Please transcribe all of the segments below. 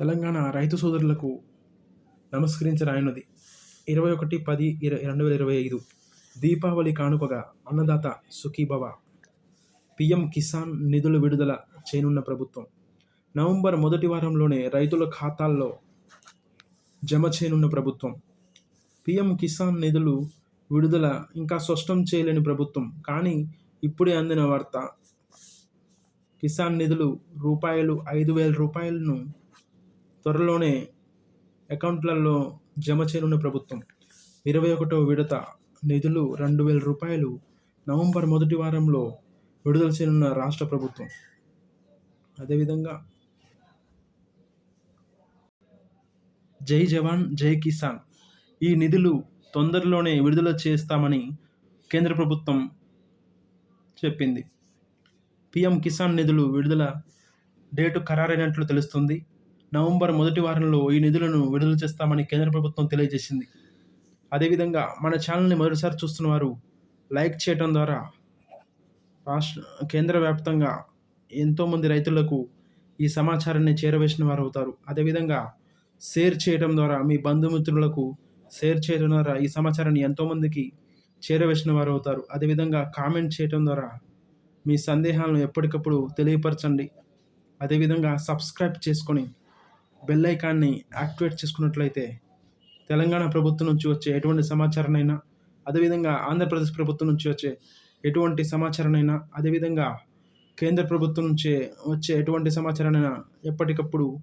తెలంగాణ రైతు సోదరులకు నమస్కరించి ఇరవై ఒకటి పది ఇర రెండు వేల ఇరవై ఐదు దీపావళి కానుకగా అన్నదాత సుఖీభవ. పిఎం కిసాన్ నిధులు విడుదల చేయనున్న ప్రభుత్వం. నవంబర్ మొదటి వారంలోనే రైతుల ఖాతాల్లో జమ చేయనున్న ప్రభుత్వం. పిఎం కిసాన్ నిధులు విడుదల ఇంకా స్పష్టం చేయలేని ప్రభుత్వం. కానీ ఇప్పుడే అందిన వార్త కిసాన్ నిధులు రూపాయలు ఐదు వేల రూపాయలను త్వరలోనే అకౌంట్లలో జమ చేయనున్న ప్రభుత్వం ఇరవై ఒకటో విడత నిధులు రెండు వేల రూపాయలు నవంబర్ మొదటి వారంలో విడుదల చేయనున్న రాష్ట్ర ప్రభుత్వం. అదేవిధంగా జై జవాన్ జై కిసాన్ ఈ నిధులు తొందరలోనే విడుదల చేస్తామని కేంద్ర ప్రభుత్వం చెప్పింది. పిఎం కిసాన్ నిధులు విడుదల డేటు ఖరారైనట్లు తెలుస్తుంది. నవంబర్ మొదటి వారంలో ఈ నిధులను విడుదల చేస్తామని కేంద్ర ప్రభుత్వం తెలియజేసింది. అదేవిధంగా మన ఛానల్ని మొదటిసారి చూస్తున్న వారు లైక్ చేయటం ద్వారా రాష్ట్ర కేంద్ర వ్యాప్తంగా ఎంతోమంది రైతులకు ఈ సమాచారాన్ని చేరవేసిన వారు అవుతారు. అదేవిధంగా షేర్ చేయడం ద్వారా మీ బంధుమిత్రులకు షేర్ చేయడం ద్వారా ఈ సమాచారాన్ని ఎంతోమందికి చేరవేసిన వారు అవుతారు. అదేవిధంగా కామెంట్ చేయడం ద్వారా మీ సందేహాలను ఎప్పటికప్పుడు తెలియపరచండి. అదేవిధంగా సబ్స్క్రైబ్ చేసుకొని బెల్ ఐకాన్ని యాక్టివేట్ చేసుకున్నట్లయితే తెలంగాణ ప్రభుత్వం నుంచి వచ్చే ఎటువంటి సమాచారాన్నైనా అదేవిధంగా ఆంధ్రప్రదేశ్ ప్రభుత్వం నుంచి వచ్చే ఎటువంటి సమాచారాన్నైనా అదేవిధంగా కేంద్ర ప్రభుత్వం నుంచి వచ్చే ఎటువంటి సమాచారాన్నైనా ఎప్పటికప్పుడు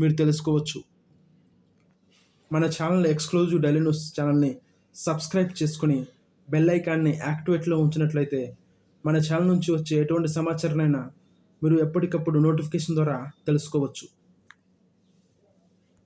మీరు తెలుసుకోవచ్చు. మన ఛానల్ ఎక్స్క్లూజివ్ డైలీ న్యూస్ ఛానల్ని సబ్స్క్రైబ్ చేసుకుని బెల్ ఐకాన్ని యాక్టివేట్లో ఉంచినట్లయితే మన ఛానల్ నుంచి వచ్చే ఎటువంటి సమాచారాన్నైనా మీరు ఎప్పటికప్పుడు నోటిఫికేషన్ ద్వారా తెలుసుకోవచ్చు.